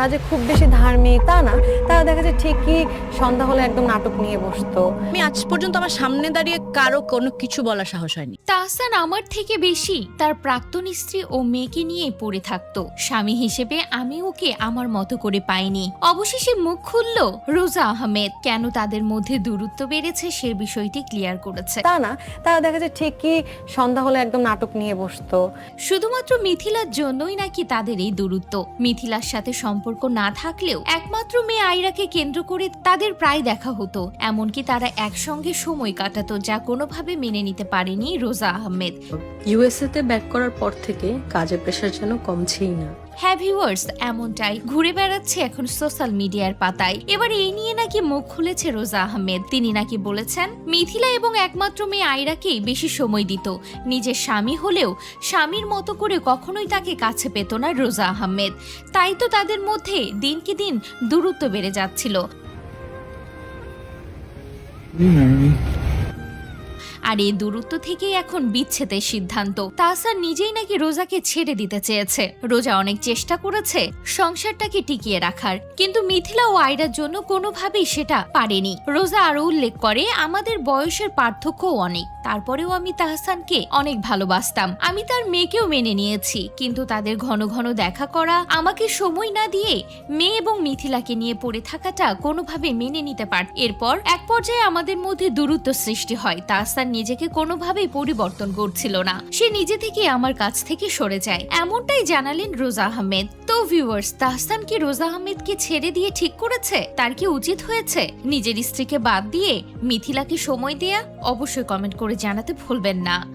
তারা যে খুব বেশি ধার্মিক তা না তারা দেখা যায় ঠিকই সন্ধ্যা হলে একদম নাটক নিয়ে বসতো। আমি আজ পর্যন্ত আমার সামনে দাঁড়িয়ে কারও কোনো কিছু বলা সাহস হয়নি। তাহসান আমার থেকে বেশি তার প্রাক্তন স্ত্রী ও মেয়েকে নিয়ে পড়ে থাকতো। স্বামী হিসেবে আমি ওকে আমার মতো করে পাইনি। অবশেষে মুখ খুলল রোজা আহমেদ। কেন তাদের মধ্যে দূরত্ব বেড়েছে সে বিষয়টি ক্লিয়ার করেছে। তা না তারা দেখা যায় ঠিকই সন্ধ্যা হলে একদম নাটক নিয়ে বসতো। শুধুমাত্র মিথিলার জন্যই নাকি তাদের এই দূরত্ব? মিথিলার সাথে সম্পর্ক না থাকলেও একমাত্র মেয়ে আয়রাকে কেন্দ্র করে তাদের প্রায় দেখা হতো। এমনকি তারা একসঙ্গে সময় কাটাতো যা কোনোভাবে মেনে নিতে পারেনি রোজা আহমেদ। ইউএসএ তে ব্যাক করার পর থেকে কাজের প্রেশার যেন কমছেই না। হ্যাঁ ভিউয়ার্স, এমনটাই। ঘুরে বেড়াচ্ছে এখন সোশ্যাল মিডিয়ার পাতায়। এবার এই নিয়ে নাকি মুখ খুলেছে রোজা আহমেদ। তিনি নাকি বলেছেন, মিথিলা এবং একমাত্র মেয়ে আয়রাকেই বেশি সময় দিত। নিজের স্বামী হলেও স্বামীর মতো করে কখনোই তাকে কাছে পেত না রোজা আহমেদ। তাই তো তাদের মধ্যে দিনকে দিন দূরত্ব বেড়ে যাচ্ছিল। আর এই দূরত্ব থেকেই এখন বিচ্ছেদের সিদ্ধান্ত। তাহসান নিজেই নাকি রোজাকে ছেড়ে দিতে চেয়েছে। রোজা অনেক চেষ্টা করেছে, সংসারটাকে টিকিয়ে রাখার। কিন্তু মিথিলা ও আয়রার জন্য কোনোভাবেই সেটা পারেনি। রোজা আরও উল্লেখ করে, আমাদের বয়সের পার্থক্যও অনেক। তারপরেও আমি তাহসানকে অনেক ভালোবাসতাম। আমি তার মেয়েকেও মেনে নিয়েছি। কিন্তু তাদের ঘন ঘন দেখা করা, আমাকে সময় না দিয়ে মেয়ে এবং মিথিলাকে নিয়ে পড়ে থাকাটা কোনোভাবে মেনে নিতে পার। এরপর এক পর্যায়ে আমাদের মধ্যে দূরত্ব সৃষ্টি হয়। তাহসান নিজেকে কোনোভাবেই পরিবর্তন করছিল না। সে নিজে থেকে আমার কাছ থেকে সরে যায়। এমনটাই জানালেন রোজা আহমেদ। তো ভিউয়ার্স তাহসান কি রোজা আহমেদকে ছেড়ে দিয়ে ঠিক করেছে? তার কি উচিত হয়েছে? নিজের স্ত্রীকে বাদ দিয়ে মিথিলাকে সময় দেয়া? অবশ্যই কমেন্ট করে জানাতে ভুলবেন না।